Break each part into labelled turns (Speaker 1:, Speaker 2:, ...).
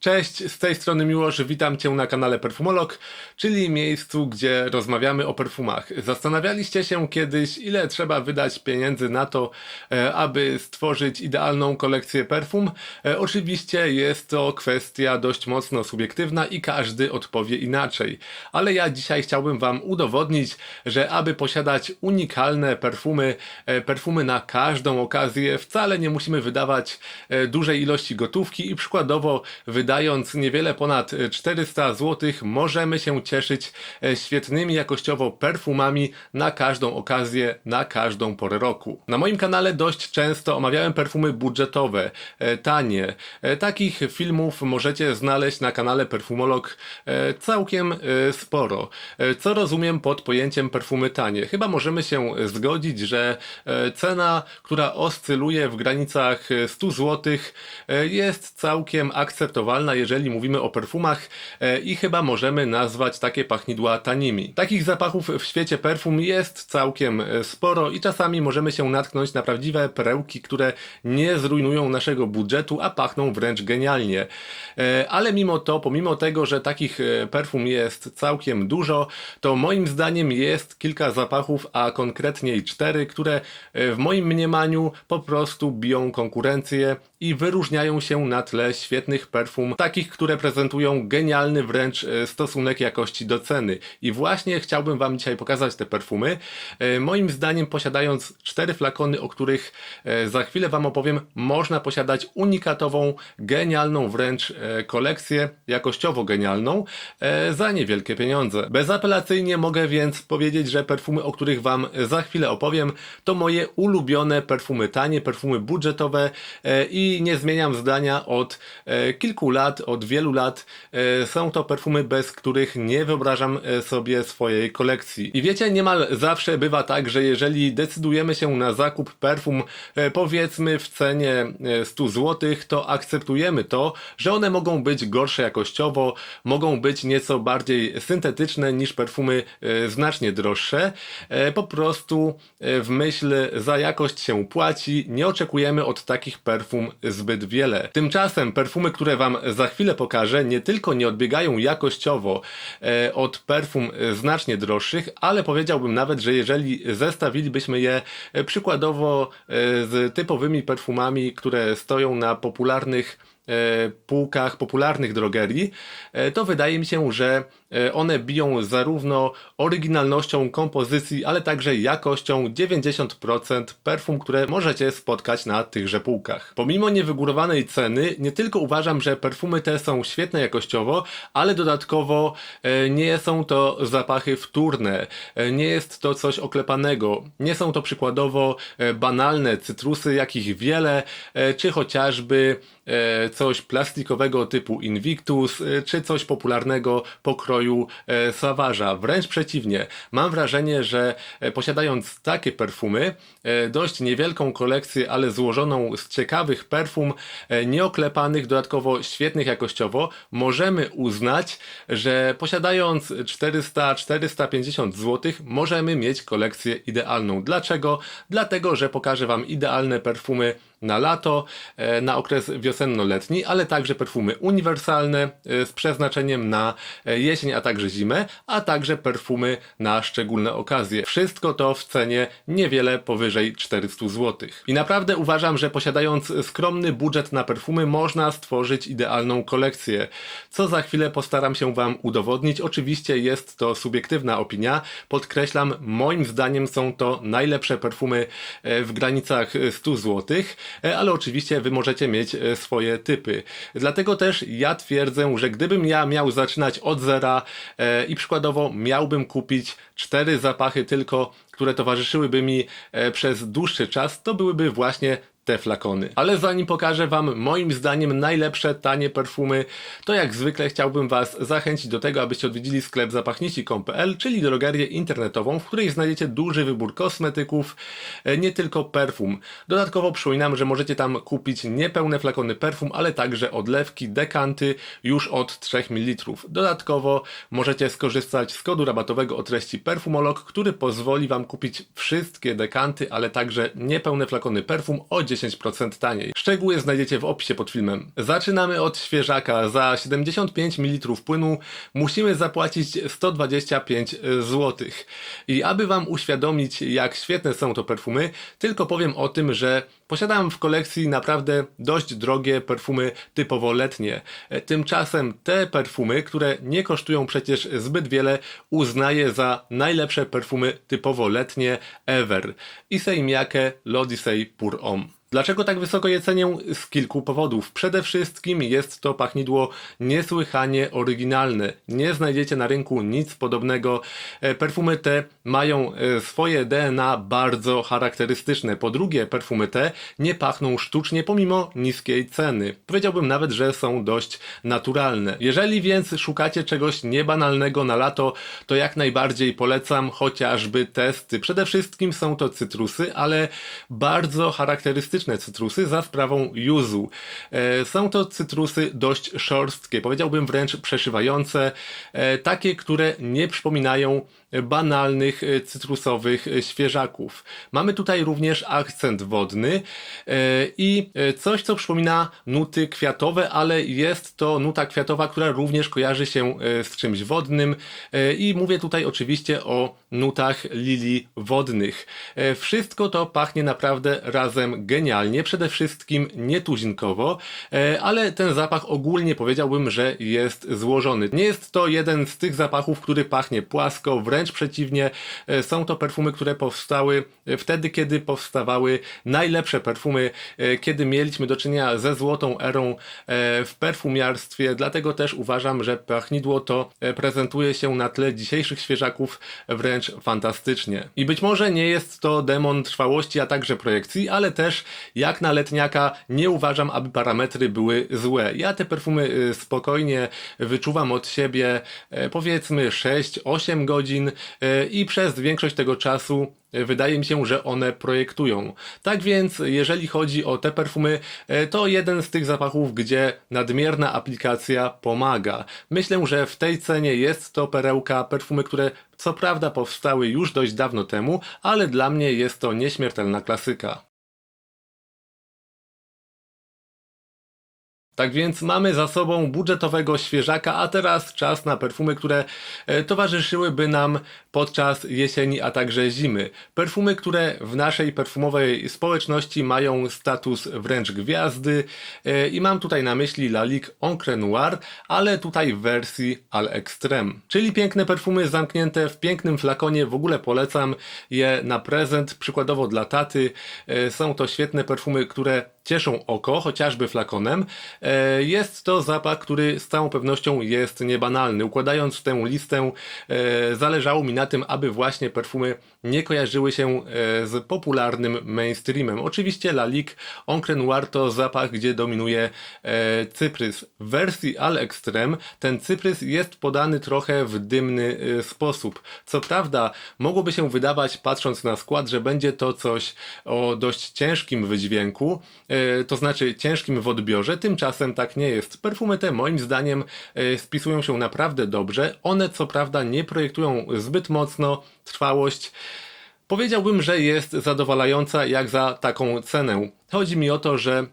Speaker 1: Cześć, z tej strony Miłosz, witam Cię na kanale Perfumolog, czyli miejscu, gdzie rozmawiamy o perfumach. Zastanawialiście się kiedyś, ile trzeba wydać pieniędzy na to, e, aby stworzyć idealną kolekcję perfum? E, Oczywiście jest to kwestia dość mocno subiektywna i każdy odpowie inaczej. Ale ja dzisiaj chciałbym Wam udowodnić, że aby posiadać unikalne perfumy, e, perfumy na każdą okazję, wcale nie musimy wydawać dużej ilości gotówki i przykładowo wydając niewiele ponad e, 400 zł możemy się cieszyć e, świetnymi jakościowo perfumami na każdą okazję, na każdą porę roku. Na moim kanale dość często omawiałem perfumy budżetowe, e, tanie. E, Takich filmów możecie znaleźć na kanale Perfumolog e, całkiem e, sporo. E, Co rozumiem pod pojęciem perfumy tanie? Chyba możemy się zgodzić, że e, cena, która oscyluje w granicach e, 100 zł jest całkiem akceptowalna, jeżeli mówimy o perfumach e, i chyba możemy nazwać takie pachnidła tanimi. Takich zapachów w świecie perfum jest całkiem e, sporo i czasami możemy się natknąć na prawdziwe perełki, które nie zrujnują naszego budżetu, a pachną wręcz genialnie. E, Ale mimo to, pomimo tego, że takich perfum jest całkiem dużo, to moim zdaniem jest kilka zapachów, a konkretniej cztery, które w moim mniemaniu po prostu biją konkurencję i wyróżniają się na tle świetnych perfum, takich, które prezentują genialny wręcz e, stosunek jakości do ceny. I właśnie chciałbym Wam dzisiaj pokazać te perfumy. E, Moim zdaniem, posiadając cztery flakony, o których e, za chwilę Wam opowiem, można posiadać unikatową, genialną wręcz kolekcję, jakościowo genialną, za niewielkie pieniądze. Bezapelacyjnie mogę więc powiedzieć, że perfumy, o których Wam za chwilę opowiem, to moje ulubione perfumy tanie, perfumy budżetowe e, i nie zmieniam zdania od e, kilku lat, od wielu lat. E, Są to perfumy, bez których nie wyobrażam e, sobie swojej kolekcji. I wiecie, niemal zawsze bywa tak, że jeżeli decydujemy się na zakup perfum, powiedzmy w cenie e, 100 zł, to akceptujemy to, że one mogą być gorsze jakościowo, mogą być nieco bardziej syntetyczne niż perfumy znacznie droższe. Po prostu w myśl za jakość się płaci, nie oczekujemy od takich perfum zbyt wiele. Tymczasem perfumy, które Wam za chwilę pokażę, nie tylko nie odbiegają jakościowo e, od perfum znacznie droższych, ale powiedziałbym nawet, że jeżeli zestawilibyśmy je e, przykładowo e, z typowymi perfumami, które stoją na popularnych półkach popularnych drogerii, e, to wydaje mi się, że e, one biją zarówno oryginalnością kompozycji, ale także jakością 90% perfum, które możecie spotkać na tychże półkach. Pomimo niewygórowanej ceny, nie tylko uważam, że perfumy te są świetne jakościowo, ale dodatkowo e, nie są to zapachy wtórne, e, nie jest to coś oklepanego, nie są to przykładowo e, banalne cytrusy, jakich wiele, e, czy chociażby e, coś plastikowego typu Invictus, e, czy coś popularnego pokroju e, Savage'a. Wręcz przeciwnie, mam wrażenie, że e, posiadając takie perfumy, dość niewielką kolekcję, ale złożoną z ciekawych perfum, nieoklepanych, dodatkowo świetnych jakościowo, możemy uznać, że posiadając 400-450 zł, możemy mieć kolekcję idealną. Dlaczego? Dlatego, że pokażę Wam idealne perfumy na lato, e, na okres wiosenno-letni, ale także perfumy uniwersalne e, z przeznaczeniem na e, jesień, a także zimę, a także perfumy na szczególne okazje. Wszystko to w cenie niewiele powyżej 400 zł. I naprawdę uważam, że posiadając skromny budżet na perfumy można stworzyć idealną kolekcję, co za chwilę postaram się Wam udowodnić. Oczywiście jest to subiektywna opinia, podkreślam, moim zdaniem są to najlepsze perfumy w granicach 100 zł, e, ale oczywiście Wy możecie mieć e, swoje typy. Dlatego też ja twierdzę, że gdybym ja miał zaczynać od zera e, i przykładowo miałbym kupić cztery zapachy tylko, które towarzyszyłyby mi e, przez dłuższy czas, to byłyby właśnie te flakony. Ale zanim pokażę Wam moim zdaniem najlepsze tanie perfumy, to jak zwykle chciałbym Was zachęcić do tego, abyście odwiedzili sklep zapachnici.pl, czyli drogerię internetową, w której znajdziecie duży wybór kosmetyków, e, nie tylko perfum. Dodatkowo przypominam, że możecie tam kupić niepełne flakony perfum, ale także odlewki, dekanty już od 3 ml. Dodatkowo możecie skorzystać z kodu rabatowego o treści perfumolog, który pozwoli Wam kupić wszystkie dekanty, ale także niepełne flakony perfum o 10 10% taniej. Szczegóły znajdziecie w opisie pod filmem. Zaczynamy od świeżaka. Za 75 ml płynu musimy zapłacić 125 zł. I aby Wam uświadomić, jak świetne są to perfumy, tylko powiem o tym, że posiadam w kolekcji naprawdę dość drogie perfumy typowo letnie. Tymczasem te perfumy, które nie kosztują przecież zbyt wiele, uznaję za najlepsze perfumy typowo letnie ever. Issey Miyake L'Odyssey Pour Homme. Dlaczego tak wysoko je cenię? Z kilku powodów. Przede wszystkim jest to pachnidło niesłychanie oryginalne. Nie znajdziecie na rynku nic podobnego. E, Perfumy te mają e, swoje DNA bardzo charakterystyczne. Po drugie, perfumy te nie pachną sztucznie pomimo niskiej ceny. Powiedziałbym nawet, że są dość naturalne. Jeżeli więc szukacie czegoś niebanalnego na lato, to jak najbardziej polecam chociażby testy. Przede wszystkim są to cytrusy, ale bardzo charakterystyczne cytrusy za sprawą yuzu. E, Są to cytrusy dość szorstkie, powiedziałbym wręcz przeszywające, e, takie, które nie przypominają banalnych e, cytrusowych świeżaków. Mamy tutaj również akcent wodny i coś, co przypomina nuty kwiatowe, ale jest to nuta kwiatowa, która również kojarzy się z czymś wodnym i mówię tutaj oczywiście o nutach lilii wodnych. E, Wszystko to pachnie naprawdę razem genialnie, przede wszystkim nietuzinkowo, e, ale ten zapach ogólnie powiedziałbym, że jest złożony. Nie jest to jeden z tych zapachów, który pachnie płasko, wręcz przeciwnie, e, są to perfumy, które powstały wtedy, kiedy powstawały najlepsze perfumy, kiedy mieliśmy do czynienia ze złotą erą w perfumiarstwie, dlatego też uważam, że pachnidło to prezentuje się na tle dzisiejszych świeżaków wręcz fantastycznie. I być może nie jest to demon trwałości, a także projekcji, ale też jak na letniaka nie uważam, aby parametry były złe. Ja te perfumy y, spokojnie wyczuwam od siebie e, powiedzmy 6-8 godzin e, i przez większość tego czasu wydaje mi się, że one projektują. Tak więc, jeżeli chodzi o te perfumy, e, to jeden z tych zapachów, gdzie nadmierna aplikacja pomaga. Myślę, że w tej cenie jest to perełka, perfumy, które co prawda powstały już dość dawno temu, ale dla mnie jest to nieśmiertelna klasyka. Tak więc mamy za sobą budżetowego świeżaka, a teraz czas na perfumy, które e, towarzyszyłyby nam podczas jesieni, a także zimy. Perfumy, które w naszej perfumowej społeczności mają status wręcz gwiazdy e, i mam tutaj na myśli Lalique Encre Noir, ale tutaj w wersji Al Extreme. Czyli piękne perfumy zamknięte w pięknym flakonie, w ogóle polecam je na prezent, przykładowo dla taty. E, Są to świetne perfumy, które cieszą oko, chociażby flakonem. E, Jest to zapach, który z całą pewnością jest niebanalny. Układając tę listę, e, zależało mi na tym, aby właśnie perfumy nie kojarzyły się e, z popularnym mainstreamem. Oczywiście Lalique Encre Noir to zapach, gdzie dominuje e, cyprys. W wersji Al Extreme ten cyprys jest podany trochę w dymny e, sposób. Co prawda, mogłoby się wydawać, patrząc na skład, że będzie to coś o dość ciężkim wydźwięku, to znaczy ciężkim w odbiorze, tymczasem tak nie jest. Perfumy te moim zdaniem spisują się naprawdę dobrze. One co prawda nie projektują zbyt mocno trwałość. Powiedziałbym, że jest zadowalająca jak za taką cenę. Chodzi mi o to, że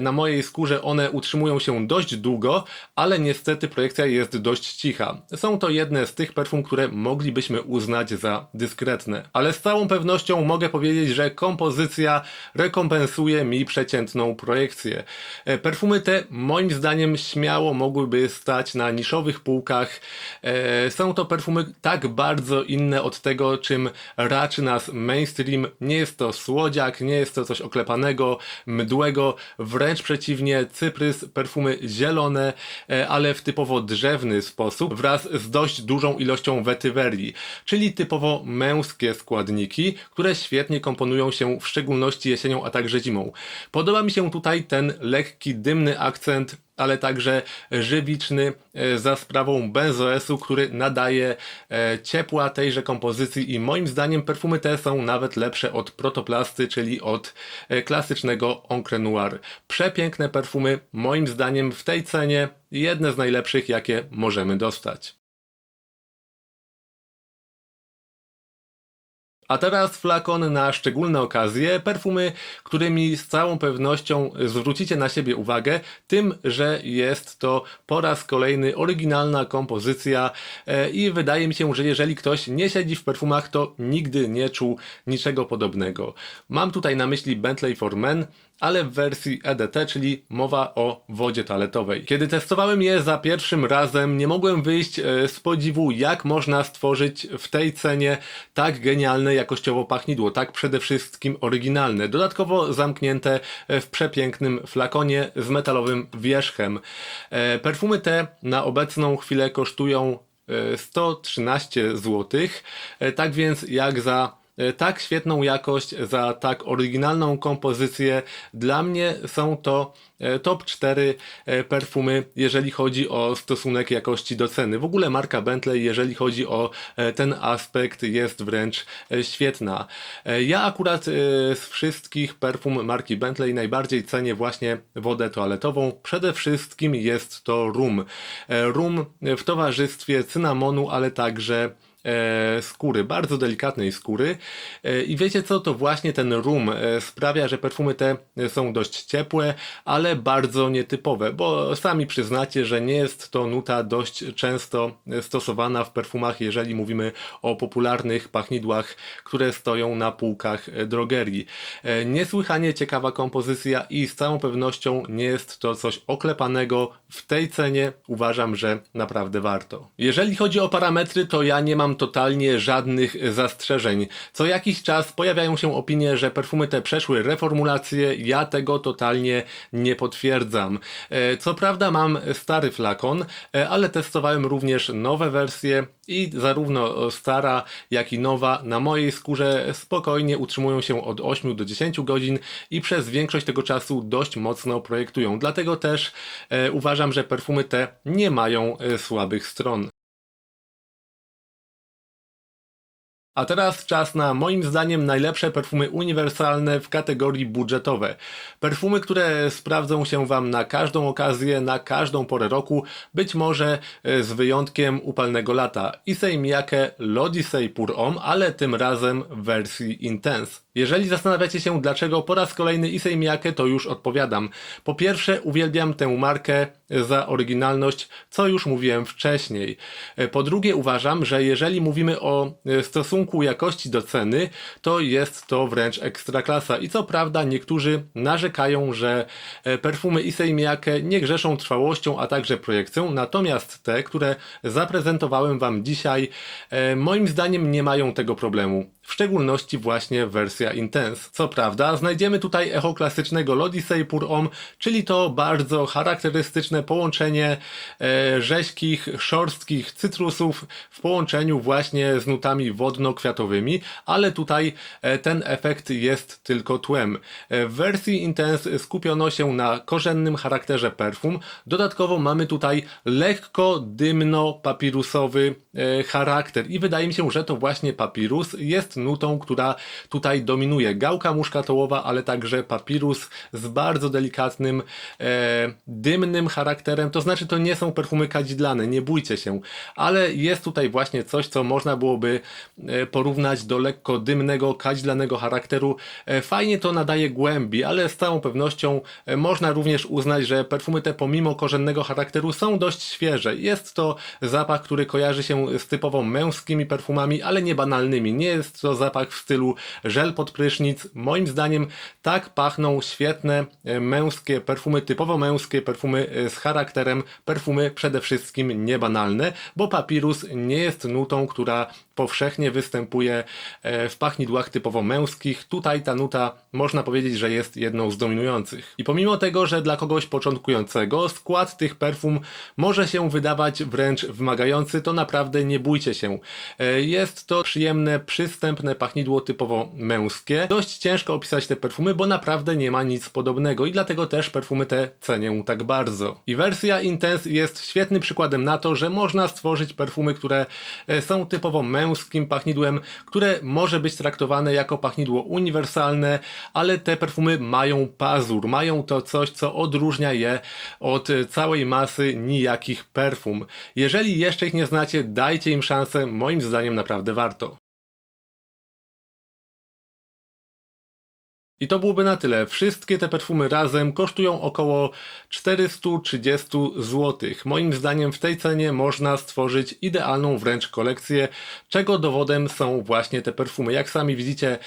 Speaker 1: na mojej skórze one utrzymują się dość długo, ale niestety projekcja jest dość cicha. Są to jedne z tych perfum, które moglibyśmy uznać za dyskretne. Ale z całą pewnością mogę powiedzieć, że kompozycja rekompensuje mi przeciętną projekcję. E, Perfumy te moim zdaniem śmiało mogłyby stać na niszowych półkach. E, Są to perfumy tak bardzo inne od tego, czym raczy nas mainstream. Nie jest to słodziak, nie jest to coś oklepanego, mdłego, wręcz przeciwnie, cyprys, perfumy zielone, e, ale w typowo drzewny sposób, wraz z dość dużą ilością wetywerii, czyli typowo męskie składniki, które świetnie komponują się w szczególności jesienią, a także zimą. Podoba mi się tutaj ten lekki, dymny akcent ale także żywiczny e, za sprawą benzoesu, który nadaje e, ciepła tejże kompozycji i moim zdaniem perfumy te są nawet lepsze od protoplasty, czyli od e, klasycznego Encre Noir. Przepiękne perfumy, moim zdaniem w tej cenie jedne z najlepszych, jakie możemy dostać. A teraz flakon na szczególne okazje, perfumy, którymi z całą pewnością zwrócicie na siebie uwagę, tym, że jest to po raz kolejny oryginalna kompozycja e, i wydaje mi się, że jeżeli ktoś nie siedzi w perfumach, to nigdy nie czuł niczego podobnego. Mam tutaj na myśli Bentley for Men, ale w wersji EDT, czyli mowa o wodzie toaletowej. Kiedy testowałem je za pierwszym razem, nie mogłem wyjść e, z podziwu, jak można stworzyć w tej cenie tak genialne jakościowo pachnidło, tak przede wszystkim oryginalne, dodatkowo zamknięte e, w przepięknym flakonie z metalowym wierzchem. E, Perfumy te na obecną chwilę kosztują e, 113 zł, tak więc jak za tak świetną jakość, za tak oryginalną kompozycję. Dla mnie są to e, top 4 e, perfumy, jeżeli chodzi o stosunek jakości do ceny. W ogóle marka Bentley, jeżeli chodzi o e, ten aspekt, jest wręcz e, świetna. E, Ja akurat e, z wszystkich perfum marki Bentley najbardziej cenię właśnie wodę toaletową. Przede wszystkim jest to rum. E, Rum w towarzystwie cynamonu, ale także e, skóry, bardzo delikatnej skóry. E, I wiecie co, to właśnie ten rum e, sprawia, że perfumy te są dość ciepłe, ale bardzo nietypowe, bo sami przyznacie, że nie jest to nuta dość często stosowana w perfumach, jeżeli mówimy o popularnych pachnidłach, które stoją na półkach e, drogerii. E, Niesłychanie ciekawa kompozycja i z całą pewnością nie jest to coś oklepanego. W tej cenie uważam, że naprawdę warto. Jeżeli chodzi o parametry, to ja nie mam totalnie żadnych zastrzeżeń. Co jakiś czas pojawiają się opinie, że perfumy te przeszły reformulację. Ja tego totalnie nie potwierdzam. E, Co prawda mam stary flakon, e, ale testowałem również nowe wersje i zarówno stara, jak i nowa na mojej skórze spokojnie utrzymują się od 8 do 10 godzin i przez większość tego czasu dość mocno projektują. Dlatego też e, uważam, że perfumy te nie mają słabych stron. A teraz czas na moim zdaniem najlepsze perfumy uniwersalne w kategorii budżetowe. Perfumy, które sprawdzą się Wam na każdą okazję, na każdą porę roku, być może e, z wyjątkiem upalnego lata. Issey Miyake L'Odyssey Pour Homme, ale tym razem w wersji Intense. Jeżeli zastanawiacie się, dlaczego po raz kolejny Issey Miyake, to już odpowiadam. Po pierwsze, uwielbiam tę markę za oryginalność, co już mówiłem wcześniej. E, Po drugie, uważam, że jeżeli mówimy o e, stosunku jakości do ceny, to jest to wręcz ekstraklasa. I co prawda, niektórzy narzekają, że e, perfumy Issey Miyake nie grzeszą trwałością, a także projekcją, natomiast te, które zaprezentowałem Wam dzisiaj, e, moim zdaniem nie mają tego problemu. W szczególności właśnie wersja Intense. Co prawda, znajdziemy tutaj echo klasycznego L'Odyssey Pour Homme, czyli to bardzo charakterystyczne połączenie e, rzeźkich, szorstkich cytrusów w połączeniu właśnie z nutami wodno-kwiatowymi, ale tutaj e, ten efekt jest tylko tłem. E, w wersji Intense skupiono się na korzennym charakterze perfum. Dodatkowo mamy tutaj lekko dymno-papirusowy e, charakter i wydaje mi się, że to właśnie papirus jest nutą, która tutaj dominuje. Gałka muszkatołowa, ale także papirus z bardzo delikatnym, e, dymnym charakterem. To znaczy, to nie są perfumy kadzidlane, nie bójcie się, ale jest tutaj właśnie coś, co można byłoby e, porównać do lekko dymnego, kadzidlanego charakteru. E, fajnie to nadaje głębi, ale z całą pewnością e, można również uznać, że perfumy te pomimo korzennego charakteru są dość świeże. Jest to zapach, który kojarzy się z typowo męskimi perfumami, ale nie banalnymi. Nie jest to zapach w stylu żel pod prysznic. Moim zdaniem tak pachną świetne e, męskie perfumy, typowo męskie perfumy e, z charakterem, perfumy przede wszystkim niebanalne, bo papirus nie jest nutą, która powszechnie występuje e, w pachnidłach typowo męskich. Tutaj ta nuta można powiedzieć, że jest jedną z dominujących. I pomimo tego, że dla kogoś początkującego skład tych perfum może się wydawać wręcz wymagający, to naprawdę nie bójcie się. E, Jest to przyjemne, przystępne pachnidło typowo męskie. Dość ciężko opisać te perfumy, bo naprawdę nie ma nic podobnego i dlatego też perfumy te cenię tak bardzo. I wersja Intense jest świetnym przykładem na to, że można stworzyć perfumy, które e, są typowo męskim pachnidłem, które może być traktowane jako pachnidło uniwersalne, ale te perfumy mają pazur, mają to coś, co odróżnia je od całej masy nijakich perfum. Jeżeli jeszcze ich nie znacie, dajcie im szansę, moim zdaniem naprawdę warto. I to byłoby na tyle. Wszystkie te perfumy razem kosztują około 430 zł. Moim zdaniem w tej cenie można stworzyć idealną wręcz kolekcję, czego dowodem są właśnie te perfumy. Jak sami widzicie,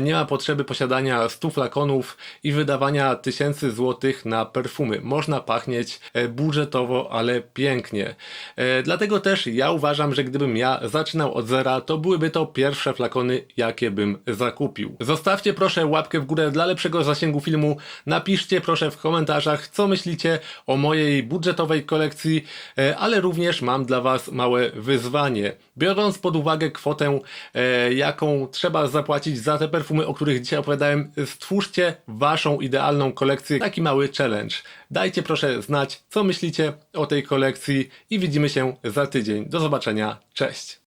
Speaker 1: nie ma potrzeby posiadania 100 flakonów i wydawania tysięcy złotych na perfumy. Można pachnieć e, budżetowo, ale pięknie. E, Dlatego też ja uważam, że gdybym ja zaczynał od zera, to byłyby to pierwsze flakony, jakie bym zakupił. Zostawcie proszę łapkę w górę dla lepszego zasięgu filmu. Napiszcie proszę w komentarzach, co myślicie o mojej budżetowej kolekcji, e, ale również mam dla Was małe wyzwanie. Biorąc pod uwagę kwotę, e, jaką trzeba zapłacić za te perfumy, o których dzisiaj opowiadałem, stwórzcie Waszą idealną kolekcję. Taki mały challenge. Dajcie proszę znać, co myślicie o tej kolekcji i widzimy się za tydzień. Do zobaczenia. Cześć!